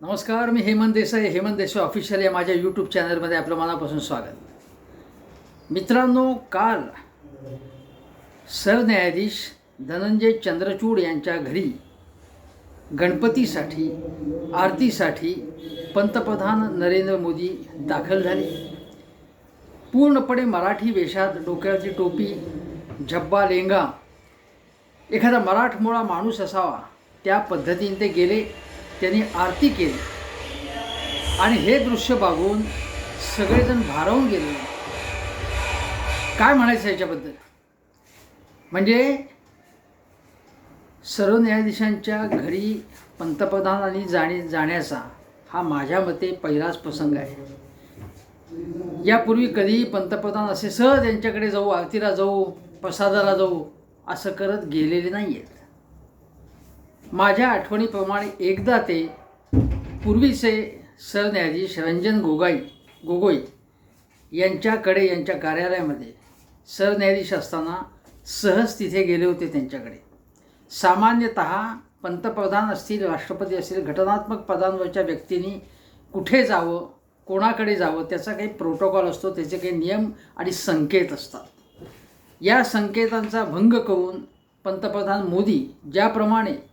नमस्कार मी हेमंत देसाई हेमंत देसाई ऑफिशियल या माझ्या यूट्यूब चॅनलमध्ये आपलं मनापासून स्वागत. मित्रांनो काल सरन्यायाधीश धनंजय चंद्रचूड यांच्या घरी गणपतीसाठी आरतीसाठी पंतप्रधान नरेंद्र मोदी दाखल झाले. पूर्णपणे मराठी वेशात डोक्याची टोपी झब्बा लेंगा एखादा मराठमोळा माणूस असावा त्या पद्धतीने ते गेले. त्यांनी आरती केली. आणि हे दृश्य बघून सगळेजण भारावून गेले. काय म्हणायचं याच्याबद्दल? म्हणजे सर्व न्यायाधीशांच्या घरी पंतप्रधानांनी जाणे जाण्याचा हा माझ्या मते पहिलाच प्रसंग आहे. यापूर्वी कधीही पंतप्रधान असे सहज यांच्याकडे जाऊ आरतीला जाऊ प्रसादाला जाऊ असं करत गेलेले नाही आहेत माझ्या आठवणीप्रमाणे एकदा ते पूर्वीचे सरन्यायाधीश रंजन गोगाई गोगोई यांच्याकडे यांच्या कार्यालयामध्ये सरन्यायाधीश असताना सहज तिथे गेले होते त्यांच्याकडे. सामान्यतः पंतप्रधान असतील राष्ट्रपती असतील घटनात्मक पदांवरच्या व्यक्तींनी कुठे जावं कोणाकडे जावं त्याचा काही प्रोटोकॉल असतो त्याचे काही नियम आणि संकेत असतात. या संकेतांचा भंग करून पंतप्रधान मोदी ज्याप्रमाणे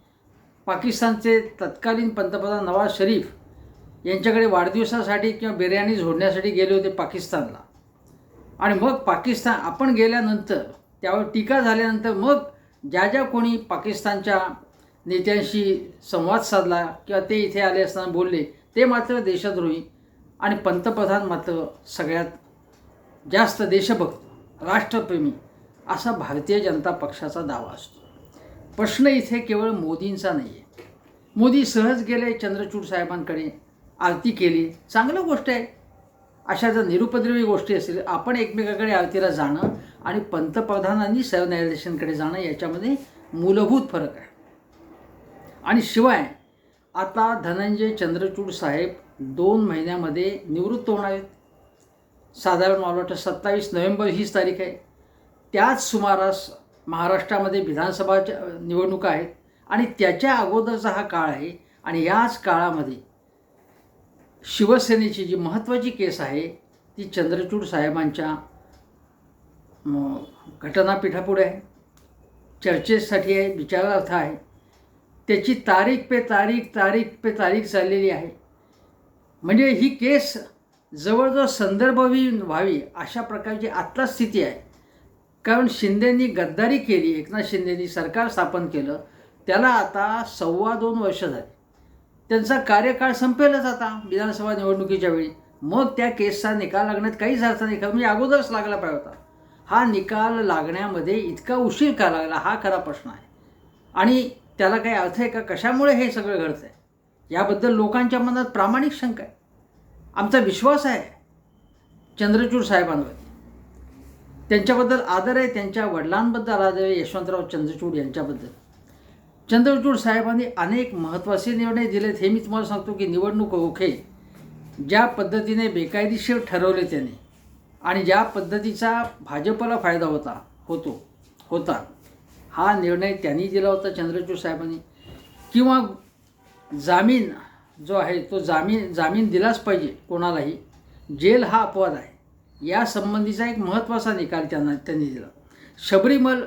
पाकिस्तानचे तत्कालीन पंतप्रधान नवाज शरीफ यांच्याकडे वाढदिवसासाठी किंवा बिर्याणी झोडण्यासाठी गेले होते पाकिस्तानला. आणि मग पाकिस्तान आपण गेल्यानंतर त्यावर टीका झाल्यानंतर मग ज्या ज्या कोणी पाकिस्तानच्या नेत्यांशी संवाद साधला किंवा ते इथे आले असताना बोलले ते मात्र देशद्रोही. आणि पंतप्रधान मात्र सगळ्यात जास्त देशभक्त राष्ट्रप्रेमी असा भारतीय जनता पक्षाचा दावा असतो. प्रश्न इथे केवळ मोदींचा नाही आहे मोदी सहज गेले चंद्रचूड साहेबांकडे आरती केली. चांगलं गोष्ट आहे. अशा जर निरुपद्रवी गोष्टी असतील आपण एकमेकाकडे आरतीला जाणं आणि पंतप्रधानांनी सरन्यायाधीशांकडे जाणं याच्यामध्ये मूलभूत फरक आहे. आणि शिवाय आता धनंजय चंद्रचूड साहेब दोन महिन्यामध्ये निवृत्त होणार आहेत. साधारण मला वाटतं सत्तावीस नोव्हेंबर हीच तारीख आहे. त्याच सुमारास महाराष्ट्रामध्ये विधानसभाच्या निवडणुका आहेत आणि त्याच्या अगोदरचा हा काळ आहे आणि याच काळामध्ये शिवसेनेची जी महत्त्वाची केस आहे ती चंद्रचूड साहेबांच्या घटनापीठापुढे आहे. चर्चेसाठी आहे विचारार्थ आहे. त्याची तारीख पे तारीख तारीख पे तारीख चाललेली आहे. म्हणजे ही केस जवळजवळ संदर्भवी व्हावी अशा प्रकारची आत्ता स्थिती आहे. कारण शिंदेंनी गद्दारी केली एकनाथ शिंदेंनी सरकार स्थापन केलं त्याला आता सव्वा दोन वर्ष झाली. त्यांचा कार्यकाळ संपेलच आता विधानसभा निवडणुकीच्या वेळी. मग त्या केसचा निकाल लागण्यात काहीच अर्थ नाही कारण म्हणजे अगोदरच लागला पाहिजे होता. हा निकाल लागण्यामध्ये इतका उशीर का लागला हा खरा प्रश्न आहे. आणि त्याला काही अर्थ आहे का कशामुळे हे सगळं घडतं आहे याबद्दल लोकांच्या मनात प्रामाणिक शंका आहे. आमचा विश्वास आहे चंद्रचूर साहेबांवरती. त्यांच्याबद्दल आदर आहे त्यांच्या वडिलांबद्दल आदर आहे यशवंतराव चंद्रचूड यांच्याबद्दल. चंद्रचूड साहेबांनी अनेक महत्त्वाचे निर्णय दिलेत हे मी तुम्हाला सांगतो की निवडणूक रोखे ज्या पद्धतीने बेकायदेशीर ठरवले त्याने आणि ज्या पद्धतीचा भाजपला फायदा होता होतो होता हा निर्णय त्यांनी दिला होता चंद्रचूड साहेबांनी. किंवा जामीन जो आहे तो जामीन जामीन दिलाच पाहिजे कोणालाही. जेल हा अपवाद आहे. या संबंधीचा एक महत्त्वाचा निकाल त्यांना त्यांनी दिला. शबरीमल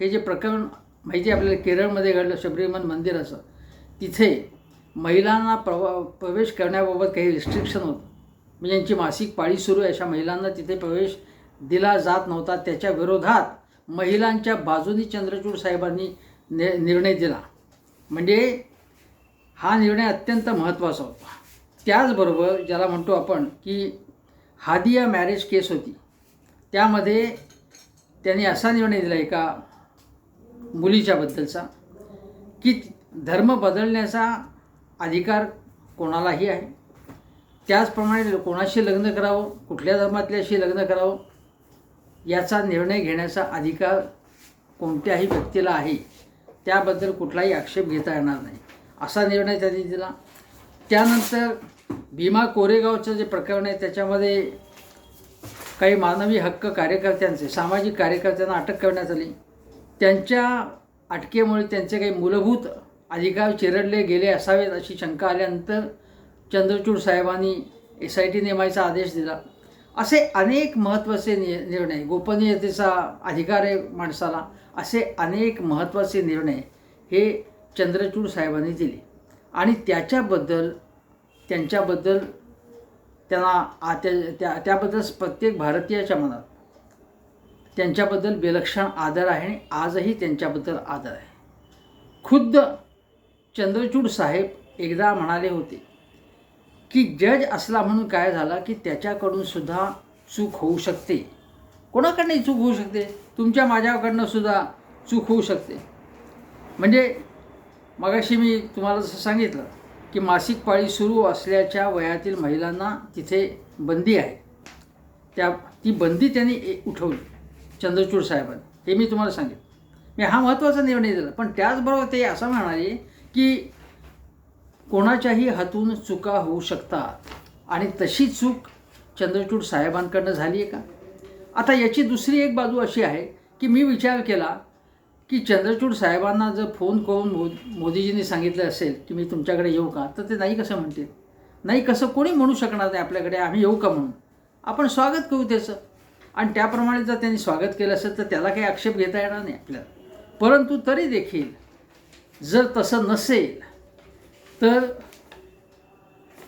हे जे प्रकरण माहिती आपल्याला केरळमध्ये घडलं शबरीमल मंदिराचं तिथे महिलांना प्रवा प्रवेश करण्याबाबत काही रिस्ट्रिक्शन होतं. म्हणजे यांची मासिक पाळी सुरू आहे. अशा महिलांना तिथे प्रवेश दिला जात नव्हता. त्याच्या विरोधात महिलांच्या बाजूनी चंद्रचूड साहेबांनी ने निर्णय दिला. म्हणजे हा निर्णय अत्यंत महत्त्वाचा होता. त्याचबरोबर ज्याला म्हणतो आपण की हादिया मॅरेज केस होती. त्यामध्ये त्यांनी असा निर्णय दिला एका मुलीच्याबद्दलचा की धर्म बदलण्याचा अधिकार कोणालाही आहे. त्याचप्रमाणे कोणाशी लग्न करावं कुठल्या धर्मातल्याशी लग्न करावं याचा निर्णय घेण्याचा अधिकार कोणत्याही व्यक्तीला आहे त्याबद्दल कुठलाही आक्षेप घेता येणार नाही असा निर्णय त्यांनी दिला. त्यानंतर भीमा कोरेगावचं जे प्रकरण आहे त्याच्यामध्ये काही मानवी हक्क कार्यकर्त्यांचे सामाजिक कार्यकर्त्यांना अटक करण्यात आली. त्यांच्या अटकेमुळे त्यांचे काही मूलभूत अधिकार चिरडले गेले असावेत अशी शंका आल्यानंतर चंद्रचूड साहेबांनी एस आय टी नेमायचा आदेश दिला. असे अनेक महत्त्वाचे नि निर्णय गोपनीयतेचा अधिकार आहे माणसाला असे अनेक महत्त्वाचे निर्णय हे चंद्रचूड साहेबांनी दिले. आणि त्याच्याबद्दल त्यांच्याबद्दल त्यांना आ त्या त्या त्याबद्दल प्रत्येक भारतीयाच्या मनात त्यांच्याबद्दल विलक्षण आदर आहे आणि आजही त्यांच्याबद्दल आदर आहे. खुद्द चंद्रचूड साहेब एकदा म्हणाले होते की जज असला म्हणून काय झाला की त्याच्याकडून सुद्धा चूक होऊ शकते. कोणाकडनंही चूक होऊ शकते? तुमच्या माझ्याकडनं सुद्धा चूक होऊ शकते. म्हणजे मगाशी मी तुम्हाला जसं सांगितलं की मासिक पाळी सुरू असल्याच्या वयातील महिलांना तिथे बंदी आहे. त्या ती बंदी त्यांनी ए- उठवली चंद्रचूड साहेबांनी. हे मी तुम्हाला सांगेन. मी हा महत्त्वाचा निर्णय दिला पण त्याचबरोबर ते असं म्हणाले की कोणाच्याही हातून चुका होऊ शकतात. आणि तशी चूक चंद्रचूड साहेबांकडनं झाली आहे का? आता याची दुसरी एक बाजू अशी आहे की मी विचार केला की चंद्रचूड साहेबांना जर फोन करून मो मोदीजींनी सांगितलं असेल की मी तुमच्याकडे येऊ का तर ते नाही कसं म्हणतील? नाही कसं कोणी म्हणू शकणार नाही आपल्याकडे आम्ही येऊ का म्हणून? आपण स्वागत करू त्याचं. आणि त्याप्रमाणे जर त्यांनी स्वागत केलं असेल तर त्याला काही आक्षेप घेता येणार नाही आपल्याला. परंतु तरी देखील जर तसं नसेल तर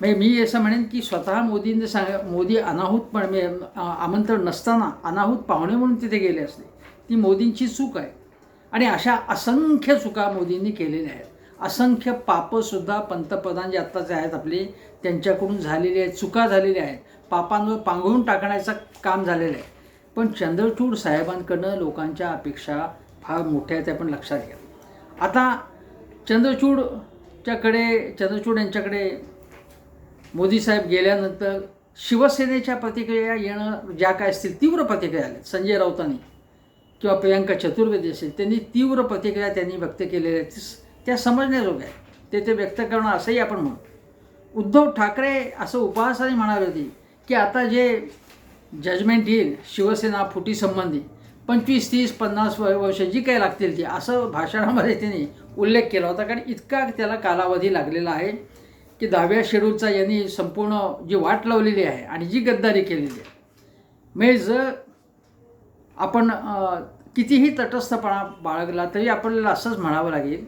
म्हणजे मी असं म्हणेन की स्वतः मोदींनी सांग मोदी अनाहूतपणे म्हणजे आमंत्रण नसताना अनाहूत पाहुणे म्हणून तिथे गेले असले ती मोदींची चूक आहे. आणि अशा असंख्य चुका मोदींनी केलेल्या आहेत. असंख्य पापंसुद्धा पंतप्रधान जे आत्ताचे आहेत आपले त्यांच्याकडून झालेली आहेत चुका झालेल्या आहेत. पापांवर पांघरून टाकण्याचं काम झालेलं आहे. पण चंद्रचूड साहेबांकडनं लोकांच्या अपेक्षा फार मोठ्या आहेत आपण लक्षात घ्या. आता चंद्रचूडच्याकडे चंद्रचूड यांच्याकडे मोदी साहेब गेल्यानंतर शिवसेनेच्या प्रतिक्रिया येणं ज्या काय असतील तीव्र प्रतिक्रिया आल्या संजय राऊतांनी. किंवा प्रियांका चतुर्वेदी असेल त्यांनी तीव्र प्रतिक्रिया त्यांनी व्यक्त केलेल्या आहेत. त्या- समजण्याजोग्या आहेत. ते ते व्यक्त करणं असंही आपण म्हणू. उद्धव ठाकरे असं उपहासाने म्हणाले होते की आता जे जजमेंट येईल शिवसेना फुटीसंबंधी पंचवीस तीस पन्नास व- वर्ष जी काही लागतील ती असं भाषणामध्ये त्यांनी उल्लेख केला होता. कारण इतका त्याला कालावधी लागलेला आहे की दहाव्या शेड्यूलचा यांनी संपूर्ण जी वाट लावलेली आहे आणि जी गद्दारी केलेली आहे. म्हणजे जर आपण कितीही तटस्थपणा बाळगला तरी आपल्याला असंच म्हणावं लागेल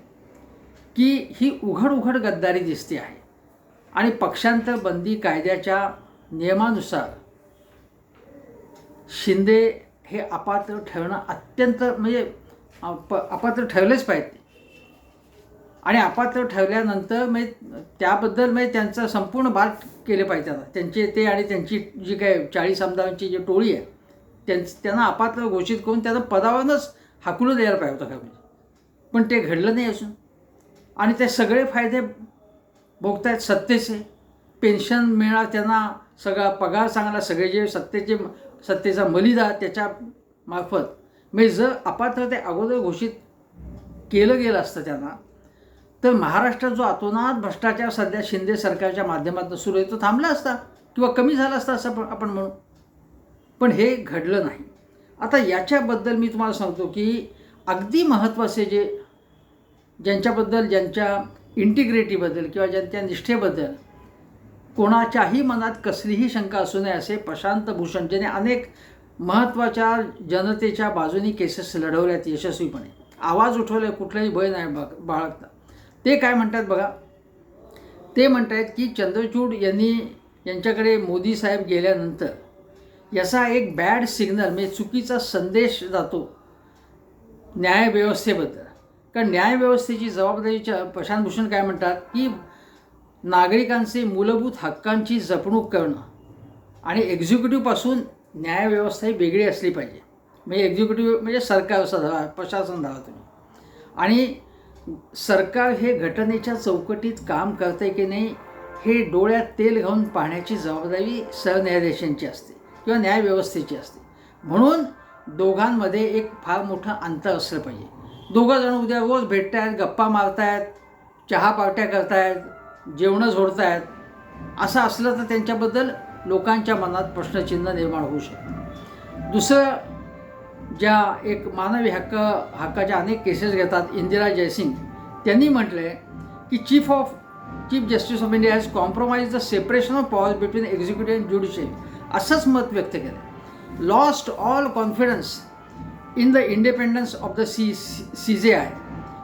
की ही उघड उघड गद्दारी दिसते आहे. आणि पक्षांतर बंदी कायद्याच्या नियमानुसार शिंदे हे अपात्र ठेवणं अत्यंत म्हणजे अप अपात्र ठेवलेच पाहिजे. आणि अपात्र ठेवल्यानंतर म्हणजे त्याबद्दल म्हणजे त्यांचं संपूर्ण भाग केले पाहिजे त्यांचे ते आणि त्यांची जी काय चाळीस आमदारांची जी टोळी आहे त्यां त्यांना अपात्र घोषित करून त्यांना पदावरूनच हाकलून द्यायला पाहिजे होतं का पण ते घडलं नाही असून आणि ते सगळे फायदे भोगतायत सत्तेचे. पेन्शन मिळा त्यांना सगळा पगार चांगला सगळे जे सत्तेचे सत्तेचा मलिदा त्याच्या मार्फत. म्हणजे जर अपात्र ते अगोदर घोषित केलं गेलं असतं त्यांना तर महाराष्ट्रात जो अतोनात भ्रष्टाचार सध्या शिंदे सरकारच्या माध्यमातून सुरू आहे तो थांबला असता किंवा कमी झाला असता असं पण आपण म्हणू. पण हे घडलं नाही. आता याच्याबद्दल मी तुम्हाला सांगतो की अगदी महत्त्वाचे जे ज्यांच्याबद्दल ज्यांच्या इंटिग्रिटीबद्दल किंवा ज्यांच्या निष्ठेबद्दल कोणाच्याही मनात कसलीही शंका असू नये असे प्रशांत भूषण ज्याने अनेक महत्त्वाच्या जनतेच्या बाजूनी केसेस लढवल्यात यशस्वीपणे. आवाज उठवले कुठलाही भय नाही बघ बाळगता. ते काय म्हणतात बघा? ते म्हणत आहेत की चंद्रचूड यांनी यांच्याकडे मोदी साहेब गेल्यानंतर याचा एक बॅड सिग्नल म्हणजे चुकीचा संदेश जातो न्यायव्यवस्थेबद्दल. कारण न्यायव्यवस्थेची जबाबदारीच्या प्रशांत भूषण काय म्हणतात की नागरिकांचे मूलभूत हक्कांची जपणूक करणं आणि एक्झिक्युटिव्हपासून न्यायव्यवस्था ही वेगळी असली पाहिजे. म्हणजे एक्झिक्युटिव्ह म्हणजे सरकार असं धरा प्रशासन धरा तुम्ही. आणि सरकार हे घटनेच्या चौकटीत काम करते की नाही हे डोळ्यात तेल घालून पाहण्याची जबाबदारी सरन्यायाधीशांची असते. किंवा न्यायव्यवस्थेची असते. म्हणून दोघांमध्ये एक फार मोठं अंतर असलं पाहिजे. दोघं जण उद्या रोज भेटत आहेत गप्पा मारतायत चहा पार्ट्या करतायत जेवणं झोडतायत असं असलं तर त्यांच्याबद्दल लोकांच्या मनात प्रश्नचिन्ह निर्माण होऊ शकतं. दुसरं ज्या एक मानवी हक्क हक्काच्या अनेक केसेस घेतात इंदिरा जयसिंग त्यांनी म्हटलं आहे की chief of chief justice of India has compromise the separation of power between executive and judicial असंच मत व्यक्त केलं. Lost all confidence in the independence of the C C J I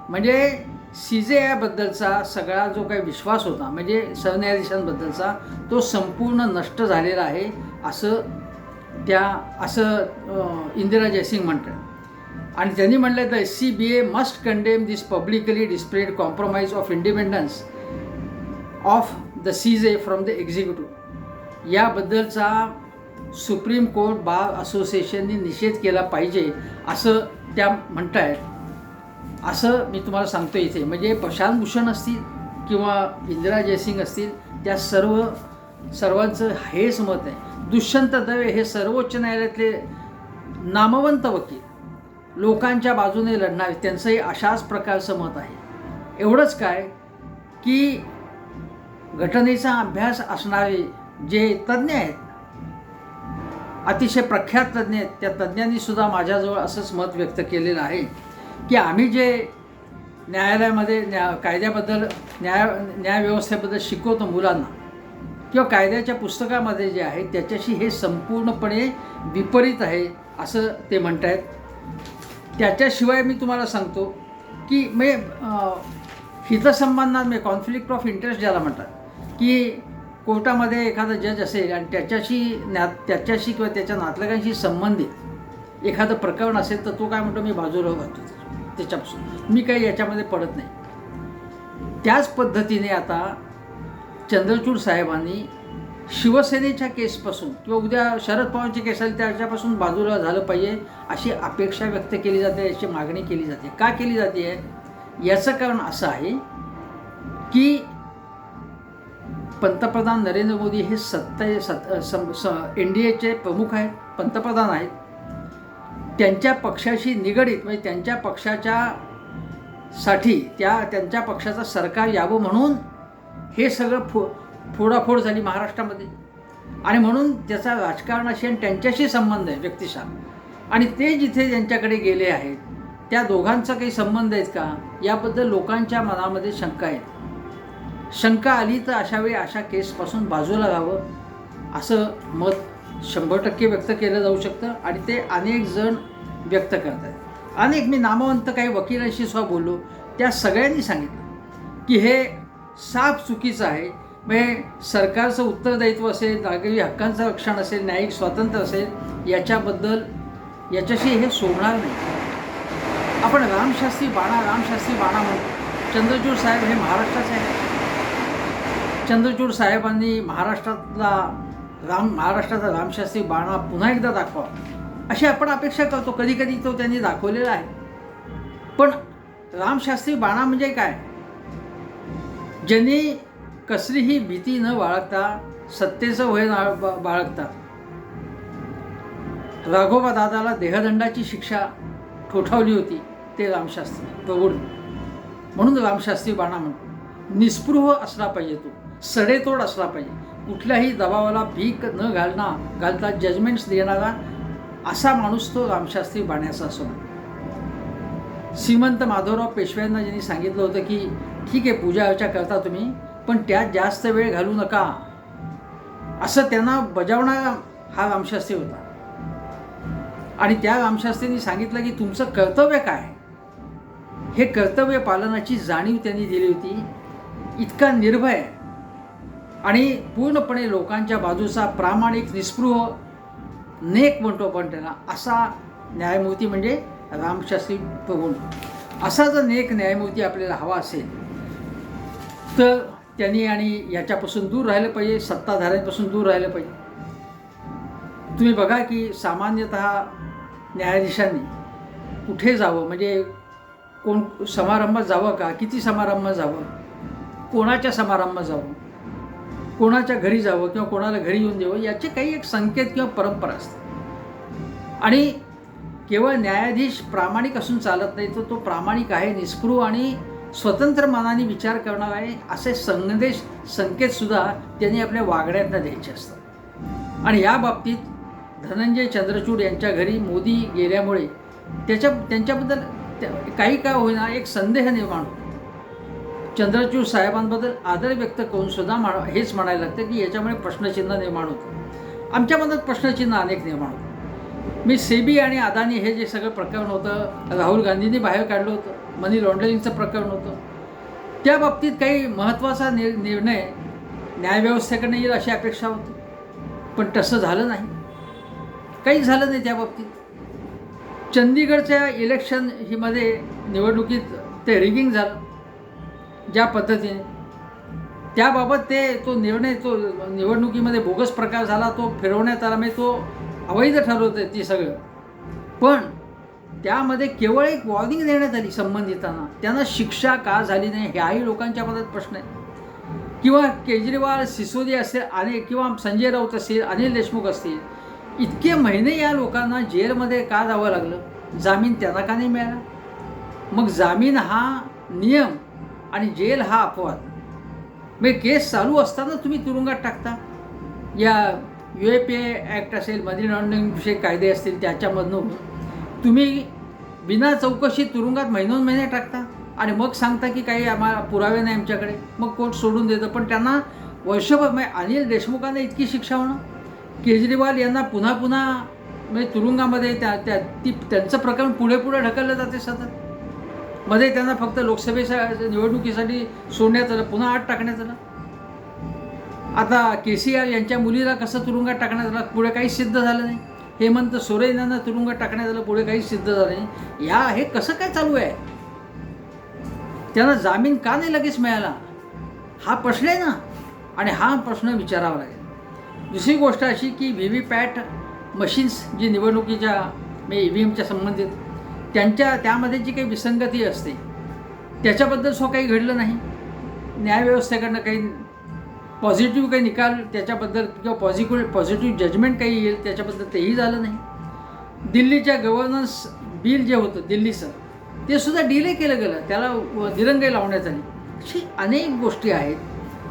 म्हणजे सी जे आयबद्दलचा सगळा जो काही विश्वास होता म्हणजे सरन्यायाधीशांबद्दलचा तो संपूर्ण नष्ट झालेला आहे असं त्या असं इंदिरा जयसिंग म्हणतात. आणि त्यांनी म्हणलं तर C B A must condemn this publicly displayed compromise of independence of the C J from the executive याबद्दलचा सुप्रीम कोर्ट बार असोसिएशनने निषेध केला पाहिजे असं त्या म्हणत आहेत असं मी तुम्हाला सांगतो इथे. म्हणजे प्रशांत भूषण असतील किंवा इंदिरा जयसिंग असतील त्या सर्व सर्वांचं हेच मत आहे. दुष्यंत दवे हे सर्वोच्च न्यायालयातले नामवंत वकील. लोकांच्या बाजूने लढणारे त्यांचंही अशाच प्रकारचं मत आहे. एवढंच काय की घटनेचा अभ्यास असणारे जे तज्ज्ञ आहेत अतिशय प्रख्यात तज्ज्ञ आहेत त्या तज्ज्ञांनी सुद्धा माझ्याजवळ असंच मत व्यक्त केलेलं आहे की आम्ही जे न्यायालयामध्ये न्या कायद्याबद्दल न्याय न्यायव्यवस्थेबद्दल शिकवतो मुलांना किंवा कायद्याच्या पुस्तकामध्ये जे आहे त्याच्याशी हे संपूर्णपणे विपरीत आहे असं ते म्हणत आहेत त्याच्याशिवाय मी तुम्हाला सांगतो की मी अं, हितसंबंधात कॉन्फ्लिक्ट ऑफ इंटरेस्ट ज्याला म्हणतात की कोर्टामध्ये एखादा जज असेल आणि त्याच्याशी ना त्याच्याशी किंवा त्याच्या नातलगांशी संबंधित एखादं प्रकरण असेल तर तो काय म्हणतो मी बाजूला घालतो त्याच्यापासून. मी काही याच्यामध्ये पडत नाही. त्याच पद्धतीने आता चंद्रचूड साहेबांनी शिवसेनेच्या केसपासून किंवा उद्या शरद पवारची केस आली त्याच्यापासून बाजूला झालं पाहिजे अशी अपेक्षा व्यक्त केली जाते याची मागणी केली जाते. का केली जाते? आहे याचं कारण असं आहे की पंतप्रधान नरेंद्र मोदी हे सत्ता सत् सम स एन डी एचे प्रमुख आहेत पंतप्रधान आहेत. त्यांच्या पक्षाशी निगडीत म्हणजे त्यांच्या पक्षाच्या साठी त्या त्यांच्या पक्षाचं सरकार यावं म्हणून हे सगळं फो फोडाफोड झाली महाराष्ट्रामध्ये. आणि म्हणून त्याचा राजकारणाशी आणि त्यांच्याशी संबंध आहे व्यक्तिशः आणि ते जिथे त्यांच्याकडे गेले आहेत त्या दोघांचा काही संबंध आहेत का? याबद्दल लोकांच्या मनामध्ये शंका आहेत. शंका आली तर अशा वेळी अशा केसपासून बाजूला राहावं असं मत शंभर टक्के व्यक्त केलं जाऊ शकतं आणि ते अनेक जण व्यक्त करत आहेत अनेक मी नामवंत काही वकिलांशी सुद्धा बोललो. त्या सगळ्यांनी सांगितलं की हे साफ चुकीचं आहे. म्हणजे सरकारचं उत्तरदायित्व असेल नागरी हक्कांचं रक्षण असेल न्यायिक स्वातंत्र्य असेल याच्याबद्दल याच्याशी हे सोडणार नाही. आपण रामशास्त्री बाणा रामशास्त्री बाणा म्हणतो चंद्रचूर साहेब हे महाराष्ट्राचे आहेत. चंद्रचूड साहेबांनी महाराष्ट्रातला राम महाराष्ट्राचा रामशास्त्री बाणा पुन्हा एकदा दाखवा. अशी आपण अपेक्षा करतो. कधी कधी तो त्यांनी दाखवलेला आहे. पण रामशास्त्री बाणा म्हणजे काय? ज्यांनी कसलीही भीती न बाळगता सत्तेचं वय ना बा- बाळगता राघोबा दादाला देहदंडाची शिक्षा ठोठावली होती ते रामशास्त्री प्रौढ म्हणून रामशास्त्री बाणा म्हणतो. निस्पृह असला पाहिजे तो. सडेतोड असला पाहिजे. कुठल्याही दबावाला भीक न घालना घालता जजमेंट्स देणारा असा माणूस तो रामशास्त्री बाण्याचा असो. श्रीमंत माधवराव पेशव्यांना ज्यांनी सांगितलं होतं की ठीक आहे पूजा अर्चा करता तुम्ही पण त्यात जास्त वेळ घालू नका. असं त्यांना बजावणारा हा रामशास्त्री होता. आणि त्या रामशास्त्रींनी सांगितलं की तुमचं कर्तव्य काय? हे कर्तव्य पालनाची जाणीव त्यांनी दिली होती. इतका निर्भय आणि पूर्णपणे लोकांच्या बाजूचा प्रामाणिक निस्पृह नेक म्हणतो आपण त्याला असा न्यायमूर्ती म्हणजे रामशास्त्री प्रभू. असा जर नेक न्यायमूर्ती आपल्याला हवा असेल तर त्यांनी आणि याच्यापासून दूर राहिलं पाहिजे सत्ताधाऱ्यांपासून दूर राहिलं पाहिजे. तुम्ही बघा की सामान्यतः न्यायाधीशांनी कुठे जावं म्हणजे कोण समारंभात जावं का? किती समारंभात जावं? कोणाच्या समारंभात जावं? कोणाच्या घरी जावं किंवा कोणाला घरी येऊन द्यावं याचे काही एक संकेत किंवा परंपरा असते. आणि केवळ न्यायाधीश प्रामाणिक असून चालत नाही तर तो प्रामाणिक आहे निष्कृ आणि स्वतंत्र मनाने विचार करणार आहे असे संदेश संकेतसुद्धा त्यांनी आपल्या वागण्यातनं द्यायचे असतात. आणि या बाबतीत धनंजय चंद्रचूड यांच्या घरी मोदी गेल्यामुळे त्याच्या त्यांच्याबद्दल काही काय होईना एक संदेह निर्माण होतो. चंद्रचूर साहेबांबद्दल आदर व्यक्त करून सुद्धा मा हेच म्हणायला लागतं की याच्यामुळे प्रश्नचिन्ह निर्माण होतं. आमच्या मनात प्रश्नचिन्ह अनेक निर्माण होतं. मी सेबी आणि अदानी हे जे सगळं प्रकरण होतं राहुल गांधींनी बाहेर काढलं होतं मनी लॉन्ड्रिंगचं प्रकरण होतं. त्या बाबतीत काही महत्त्वाचा निर निर्णय न्यायव्यवस्थेकडनं येईल अशी अपेक्षा होती. पण तसं झालं नाही. काही झालं नाही त्या बाबतीत. चंदीगडच्या इलेक्शन ही मध्ये निवडणुकीत ते रिगिंग झालं. ज्या पद्धतीने. त्याबाबत ते तो निर्णय तो निवडणुकीमध्ये बोगस प्रकार झाला तो फिरवण्यात आला म्हणजे तो अवैध ठरवतं ते सगळं. पण त्यामध्ये केवळ एक वॉर्निंग देण्यात आली संबंधितांना. त्यांना शिक्षा का झाली नाही ह्याही लोकांच्या मनात प्रश्न आहे. किंवा केजरीवाल सिसोदिया असेल आणि किंवा संजय राऊत असतील अनिल देशमुख असतील इतके महिने या लोकांना जेलमध्ये का जावं लागलं? जामीन त्यांना का नाही मिळाला? मग जामीन हा नियम आणि जेल हा अपवाद. म्हणजे केस चालू असताना तुम्ही तुरुंगात टाकता. या U A P A act असेल मनी लॉन्ड्रिंगविषयी कायदे असतील त्याच्यामधून तुम्ही बिना चौकशी तुरुंगात महिनोन महिने टाकता. आणि मग सांगता की काही आम्हाला पुरावे नाही आमच्याकडे. मग कोर्ट सोडून देतं. पण त्यांना वर्षभर म्हणजे अनिल देशमुखांना इतकी शिक्षा होणं. केजरीवाल यांना पुन्हा पुन्हा म्हणजे तुरुंगामध्ये त्या त्या ती त्यांचं प्रकरण पुढे पुढे ढकललं जाते सतत. मध्ये त्यांना फक्त लोकसभेच्या निवडणुकीसाठी सोडण्यात आलं पुन्हा आत टाकण्यात आलं. आता के सी आर यांच्या मुलीला कसं तुरुंगात टाकण्यात आलं पुढे काही सिद्ध झालं नाही. हेमंत सोरेन यांना तुरुंगात टाकण्यात आलं पुढे काही सिद्ध झालं नाही. या हे कसं काय चालू आहे? त्यांना जामीन का नाही लगेच मिळाला? हा प्रश्न आहे ना. आणि हा प्रश्न विचारावा लागेल. दुसरी गोष्ट अशी की व्ही व्ही पॅट मशीन्स जी निवडणुकीच्या म्हणजे ई व्ही एमच्या संबंधित त्यांच्या त्यामध्ये जी काही विसंगती असते त्याच्याबद्दल सो काही घडलं नाही. न्यायव्यवस्थेकडनं काही पॉझिटिव्ह काही निकाल त्याच्याबद्दल किंवा पॉझिटिव्ह पॉझिटिव्ह जजमेंट काही येईल त्याच्याबद्दल तेही झालं नाही. दिल्लीच्या गव्हर्नन्स बिल जे होतं दिल्लीचं ते सुद्धा डिले केलं गेलं. त्याला व- दिरंगाई लावण्यात आली. अशी अनेक गोष्टी आहेत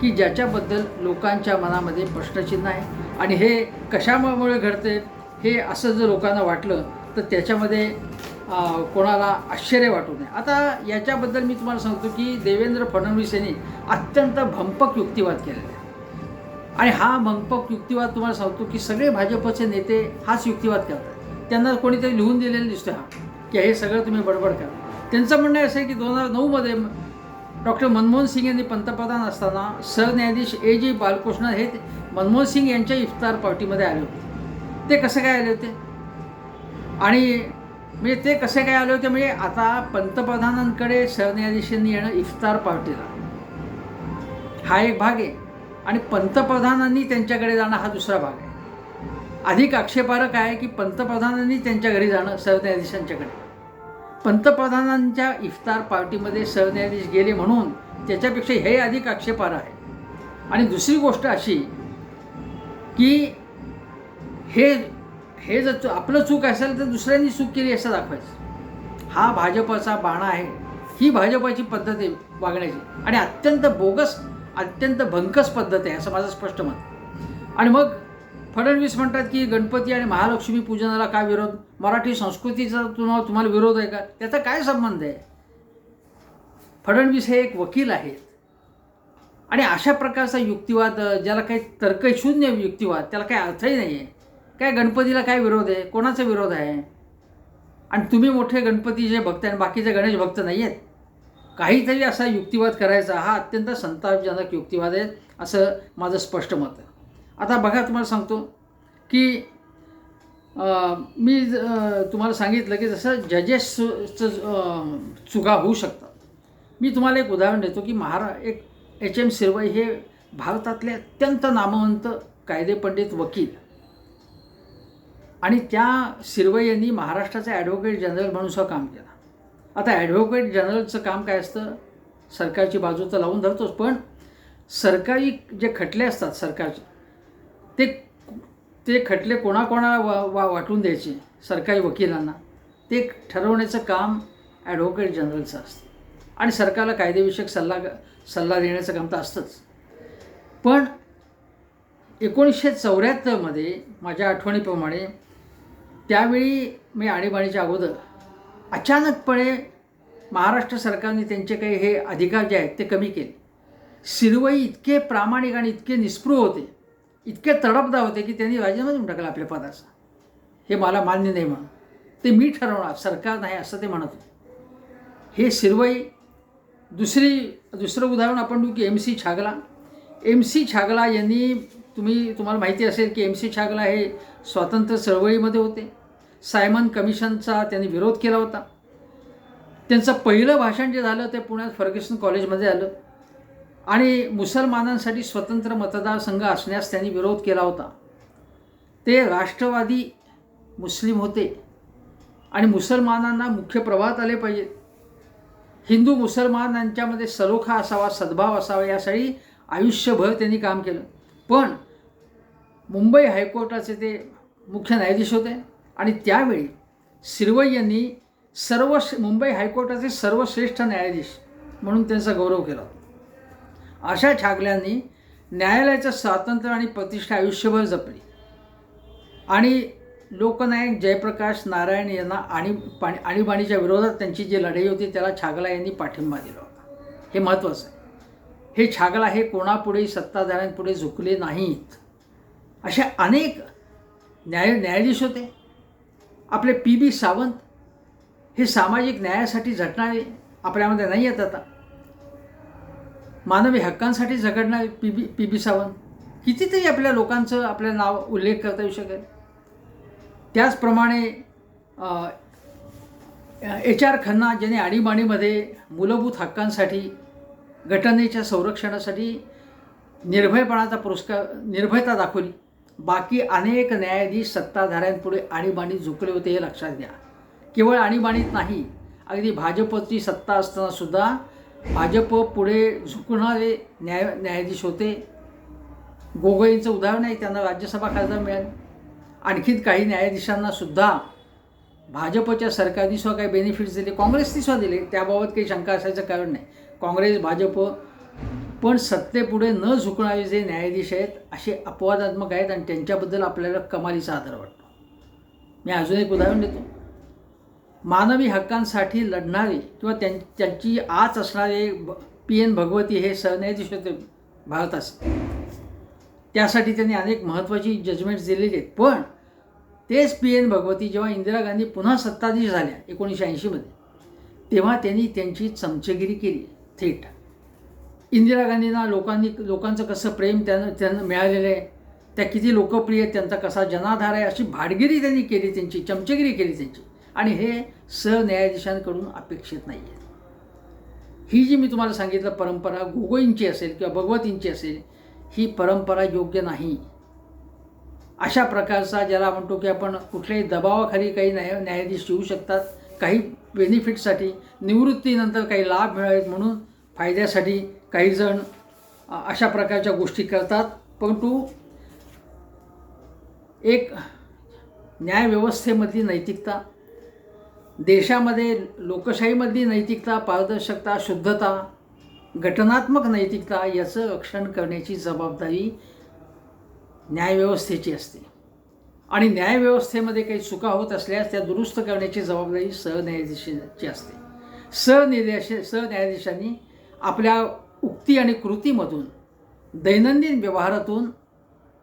की ज्याच्याबद्दल लोकांच्या मनामध्ये प्रश्नचिन्ह आहे. आणि हे कशामुळे घडते हे असं जर लोकांना वाटलं तर त्याच्यामध्ये कोणाला आश्चर्य वाटू नये. आता याच्याबद्दल मी तुम्हाला सांगतो की देवेंद्र फडणवीस यांनी अत्यंत भंपक युक्तिवाद केलेला आहे. आणि हा भंपक युक्तिवाद तुम्हाला सांगतो की सगळे भाजपचे नेते हाच युक्तिवाद करतात. त्यांना कोणीतरी लिहून दिलेलं दिसतं हा की हे सगळं तुम्ही बडबड करा. त्यांचं म्हणणं असं आहे की दोन हजार नऊमध्ये डॉक्टर मनमोहन सिंग यांनी पंतप्रधान असताना सरन्यायाधीश ए जी बालकृष्ण हे मनमोहन सिंग यांच्या इफ्तार पार्टीमध्ये आले होते. ते कसं काय आले होते? आणि म्हणजे ते कसे काय आले होते? म्हणजे आता पंतप्रधानांकडे सरन्यायाधीशांनी येणं इफ्तार पार्टीला. हा एक भाग आहे. आणि पंतप्रधानांनी त्यांच्याकडे जाणं हा दुसरा भाग आहे. अधिक आक्षेपार्ह आहे की पंतप्रधानांनी त्यांच्या घरी जाणं सरन्यायाधीशांच्याकडे. पंतप्रधानांच्या इफ्तार पार्टीमध्ये सरन्यायाधीश गेले म्हणून त्याच्यापेक्षा हे अधिक आक्षेपार्ह आहे. आणि दुसरी गोष्ट अशी की हे हे जर आपलं चूक असेल तर दुसऱ्यांनी चूक केली असं दाखवायचं. हा भाजपचा बाणा आहे. ही भाजपाची पद्धत आहे वागण्याची. आणि अत्यंत बोगस अत्यंत भंकस पद्धत आहे असं माझं स्पष्ट मत. आणि मग फडणवीस म्हणतात की गणपती आणि महालक्ष्मी पूजनाला काय विरोध? मराठी संस्कृतीचा तुम्हाला तुम्हाला विरोध आहे का? त्याचा काय संबंध आहे? फडणवीस हे एक वकील आहेत. आणि अशा प्रकारचा युक्तिवाद ज्याला काही तर्कशून्य युक्तिवाद त्याला काही अर्थही नाही आहे काय गणपतीला काय विरोध आहे? कोणाचा विरोध आहे? आणि तुम्ही मोठे गणपती जे भक्त आणि बाकीचे गणेश भक्त नाही आहेत काहीतरी असा युक्तिवाद करायचा. हा अत्यंत संतापजनक युक्तिवाद आहे असं माझं स्पष्ट मत आहे. आता बघा तुम्हाला सांगतो की आ, मी ज- तुम्हाला सांगितलं की जसं जजेसचं चुका होऊ शकतात. मी तुम्हाला एक उदाहरण देतो की महारा एक एच एम सिरवई हे भारतातले अत्यंत नामवंत कायदेपंडित वकील. आणि त्या सिरवई यांनी महाराष्ट्राचे ॲडव्होकेट जनरल म्हणून सुद्धा काम केलं. आता ॲडव्होकेट जनरलचं काम काय असतं? सरकारची बाजू तर लावून धरतोच पण सरकारी जे खटले असतात सरकारचे ते ते खटले कोणाकोणाला वा वा वाटून द्यायचे सरकारी वकिलांना ते ठरवण्याचं काम ॲडव्होकेट जनरलचं असतं. आणि सरकारला कायदेविषयक सल्ला सल्ला देण्याचं काम तर असतंच. पण एकोणीसशे चौऱ्याहत्तरमध्ये माझ्या आठवणीप्रमाणे त्यावेळी मी आणीबाणीच्या अगोदर अचानकपणे महाराष्ट्र सरकारने त्यांचे काही हे अधिकार जे आहेत ते कमी केले. सिरवई इतके प्रामाणिक आणि इतके निस्पृह होते इतके तडपदा होते की त्यांनी राजीनामा देऊन टाकला आपल्या पदाचा. हे मला मान्य नाही म्हणून. ते मी ठरवणार सरकार नाही असं ते म्हणत होते. हे सिरवई दुसरी दुसरं उदाहरण आपण देऊ की M C Chagla. M C Chagla यांनी तुम्ही तुम्हाला माहिती असेल की एम सी छागला हे स्वातंत्र्य चळवळीमध्ये होते. सायमन कमिशनचा त्यांनी विरोध केला होता. त्यांचं पहिलं भाषण जे झालं ते पुण्यात फर्ग्युसन कॉलेजमध्ये आलं आणि मुसलमानांसाठी स्वतंत्र मतदारसंघ असण्यास त्यांनी विरोध केला होता. ते राष्ट्रवादी मुस्लिम होते. आणि मुसलमानांना मुख्य प्रवाहात आले पाहिजेत हिंदू मुसलमानांच्यामध्ये सलोखा असावा सद्भाव असावा यासाठी आयुष्यभर त्यांनी काम केलं. पण मुंबई हायकोर्टाचे ते मुख्य न्यायाधीश होते. आणि त्यावेळी सिरवई यांनी सर्व मुंबई हायकोर्टाचे सर्वश्रेष्ठ न्यायाधीश म्हणून त्यांचा गौरव केला होता. अशा छागल्यांनी न्यायालयाचं स्वातंत्र्य आणि प्रतिष्ठा आयुष्यभर जपली. आणि लोकनायक जयप्रकाश नारायण यांना आणि पाणी आणीबाणीच्या विरोधात त्यांची जी लढाई होती त्याला छागला यांनी पाठिंबा दिला होता. हे महत्त्वाचं आहे. हे छागला हे कोणापुढेही सत्ताधाऱ्यांपुढे झुकले नाहीत. असे अनेक न्याय न्यायाधीश होते. आपले पी बी सावंत हे सामाजिक न्यायासाठी झटणारे आपल्यामध्ये नाही आहेत आता. मानवी हक्कांसाठी झगडणारे P B P B Sawant कितीतरी आपल्या लोकांचं आपलं नाव उल्लेख करता येऊ शकेल. त्याचप्रमाणे एच आर खन्ना ज्याने आणीबाणीमध्ये मूलभूत हक्कांसाठी घटनेच्या संरक्षणासाठी निर्भयपणाचा पुरस्कार निर्भयता दाखवली. बाकी अनेक न्यायाधीश सत्ताधाऱ्यांपुढे आणीबाणी झुकले होते हे लक्षात घ्या. केवळ आणीबाणीत नाही अगदी भाजपची सत्ता असताना सुद्धा भाजप पुढे झुकणारे न्याय न्यायाधीश होते. गोगोईंचं उदाहरण आहे त्यांना राज्यसभा खासदार मिळाली. आणखीन काही न्यायाधीशांना सुद्धा भाजपच्या सरकारने सुद्धा काही बेनिफिट्स दिले काँग्रेसने सुद्धा दिले. त्याबाबत काही शंका असायचं कारण नाही. काँग्रेस भाजप पण सत्तेपुढे न झुकणारे जे न्यायाधीश आहेत असे अपवादात्मक आहेत आणि त्यांच्याबद्दल आपल्याला कमालीचा आदर वाटतो. मी अजून एक उदाहरण देतो. मानवी हक्कांसाठी लढणारे किंवा त्यां त्यांची आच असणारे पी एन भगवती हे सरन्यायाधीश होते भारताचे. त्यासाठी त्यांनी अनेक महत्त्वाची जजमेंट्स दिलेली आहेत. पण तेच पी एन भगवती जेव्हा इंदिरा गांधी पुन्हा सत्ताधीश झाल्या एकोणीसशे ऐंशीमध्ये तेव्हा त्यांनी त्यांची चमचेगिरी केली. थेट. इंदिरा गांधींना लोकांनी लोकांचं कसं प्रेम त्यांना त्यांना मिळालेलं आहे त्या किती लोकप्रिय आहेत त्यांचा कसा जनाधार आहे अशी भाडगिरी त्यांनी केली त्यांची चमचेगिरी केली त्यांची. आणि हे सरन्यायाधीशांकडून अपेक्षित नाही आहे ही जी मी तुम्हाला सांगितलं परंपरा गोगोईंची असेल किंवा भगवतींची असेल ही परंपरा योग्य नाही. अशा प्रकारचा ज्याला म्हणतो की आपण कुठल्याही दबावाखाली काही न्याय न्यायाधीश येऊ शकतात काही बेनिफिटसाठी निवृत्तीनंतर काही लाभ मिळावेत म्हणून फायद्यासाठी काहीजण अशा प्रकारच्या गोष्टी करतात. परंतु एक न्यायव्यवस्थेमधली नैतिकता देशामध्ये लोकशाहीमधली नैतिकता पारदर्शकता शुद्धता घटनात्मक नैतिकता याचं रक्षण करण्याची जबाबदारी न्यायव्यवस्थेची असते. आणि न्यायव्यवस्थेमध्ये काही चुका होत असल्यास त्या दुरुस्त करण्याची जबाबदारी सरन्यायाधीशाची असते. सरनिर्देश सरन्यायाधीशांनी आपल्या उक्ती आणि कृतीमधून दैनंदिन व्यवहारातून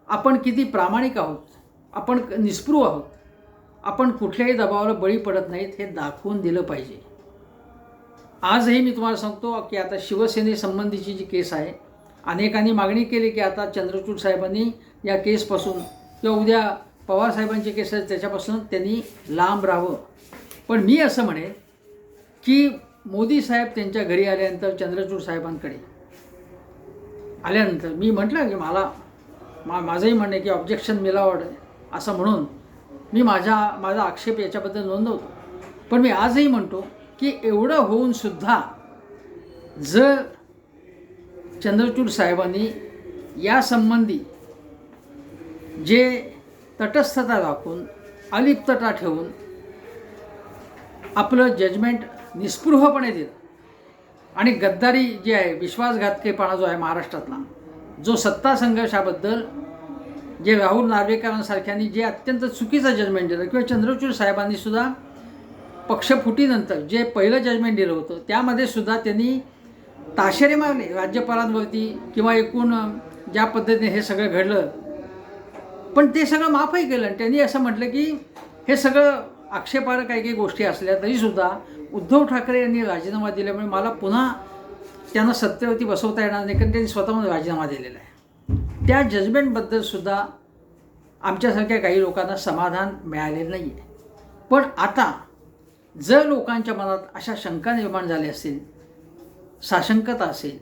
आपण किती प्रामाणिक आहोत आपण निस्पृह आहोत आपण कुठल्याही दबावाला बळी पडत नाहीत हे दाखवून दिलं पाहिजे. आजही मी तुम्हाला सांगतो की आता शिवसेनेसंबंधीची जी केस आहे अनेकांनी मागणी केली की आता चंद्रचूड साहेबांनी या केसपासून किंवा उद्या पवारसाहेबांची केस आहे त्याच्यापासून त्यांनी लांब राहावं. पण मी असं म्हणेन की मोदी साहेब त्यांच्या घरी आल्यानंतर चंद्रचूड साहेबांकडे. आल्यानंतर मी म्हटलं की मला मा माझंही म्हणणं आहे की ऑब्जेक्शन मिलावड असं म्हणून मी माझ्या माझा आक्षेप याच्याबद्दल नोंदवतो. पण मी आजही म्हणतो की एवढं होऊनसुद्धा जर चंद्रचूड साहेबांनी यासंबंधी जे तटस्थता दाखवून अलिप्तता ठेवून आपलं जजमेंट निस्पृहपणे दिलं. आणि गद्दारी जी आहे विश्वासघातकेपणा जो आहे महाराष्ट्रातला जो सत्ता संघर्षाबद्दल जे राहुल नार्वेकरांसारख्यांनी जे अत्यंत चुकीचं जजमेंट दिलं किंवा चंद्रचूर साहेबांनी सुद्धा पक्षफुटीनंतर जे पहिलं जजमेंट दिलं होतं त्यामध्ये सुद्धा त्यांनी ताशेरे मारले राज्यपालांवरती किंवा एकूण ज्या पद्धतीने हे सगळं घडलं. पण ते सगळं माफही केलं आणि त्यांनी असं म्हटलं की हे सगळं आक्षेपार्ह काही काही गोष्टी असल्या तरीसुद्धा उद्धव ठाकरे यांनी राजीनामा दिल्यामुळे मला पुन्हा त्यांना सत्तेवरती बसवता येणार नाही कारण त्यांनी स्वतःहून राजीनामा दिलेला आहे. त्या जजमेंटबद्दल सुद्धा आमच्यासारख्या काही लोकांना समाधान मिळालेलं नाही आहे पण आता जर लोकांच्या मनात अशा शंका निर्माण झाल्या असतील साशंकता असेल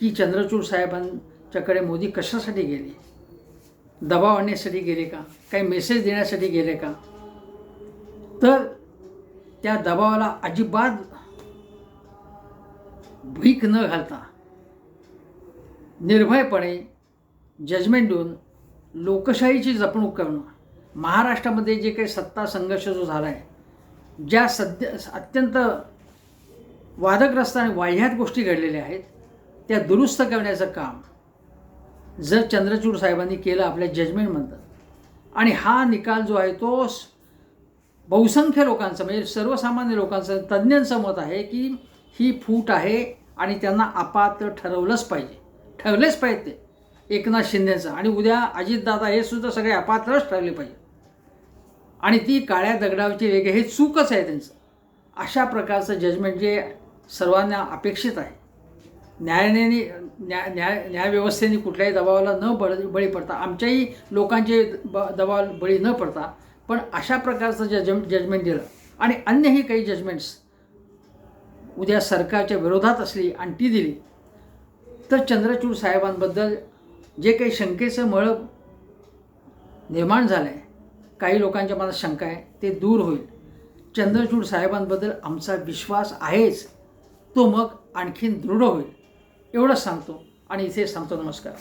की चंद्रचूड साहेबांच्याकडे मोदी कशासाठी गेले? दबाव आणण्यासाठी गेले का? काही मेसेज देण्यासाठी गेले का? तर त्या दबावाला अजिबात भीक न घालता निर्भयपणे जजमेंट देऊन लोकशाहीची जपणूक करणं. महाराष्ट्रामध्ये जे काही सत्ता संघर्ष जो झाला आहे ज्या सध्या अत्यंत वादग्रस्त आणि वाह्यात गोष्टी घडलेल्या आहेत त्या दुरुस्त करण्याचं काम जर चंद्रचूड साहेबांनी केलं आपल्या जजमेंट म्हणतात. आणि हा निकाल जो आहे तो बहुसंख्य लोकांचं म्हणजे सर्वसामान्य लोकांचं तज्ज्ञांचं मत आहे की ही फूट आहे आणि त्यांना आपात ठरवलंच पाहिजे. ठरलेच पाहिजे ते. एकनाथ शिंदेचं. आणि उद्या अजितदादा हे सुद्धा सगळे अपात्रच ठरले पाहिजे. आणि ती काळ्या दगडावची वेगळे हे चूकच आहे त्यांचं. अशा प्रकारचं जजमेंट जे सर्वांना अपेक्षित आहे. न्यायालयाने न्याय न्याय न्यायव्यवस्थेने कुठल्याही दबावाला न बळ बळी पडता आमच्याही लोकांचे ब दबाव बळी न पडता पण अशा प्रकारचं जज जजमेंट दिलं. आणि अन्यही काही जजमेंट्स उद्या सरकारच्या विरोधात असली आणि ती दिली तर चंद्रचूड साहेबांबद्दल जे काही शंकेचं मळ निर्माण झालं आहे काही लोकांच्या मनात शंका आहे ते दूर होईल. चंद्रचूड साहेबांबद्दल आमचा विश्वास आहेच. तो मग आणखीन दृढ होईल. एवढंच सांगतो आणि इथे सांगतो नमस्कार.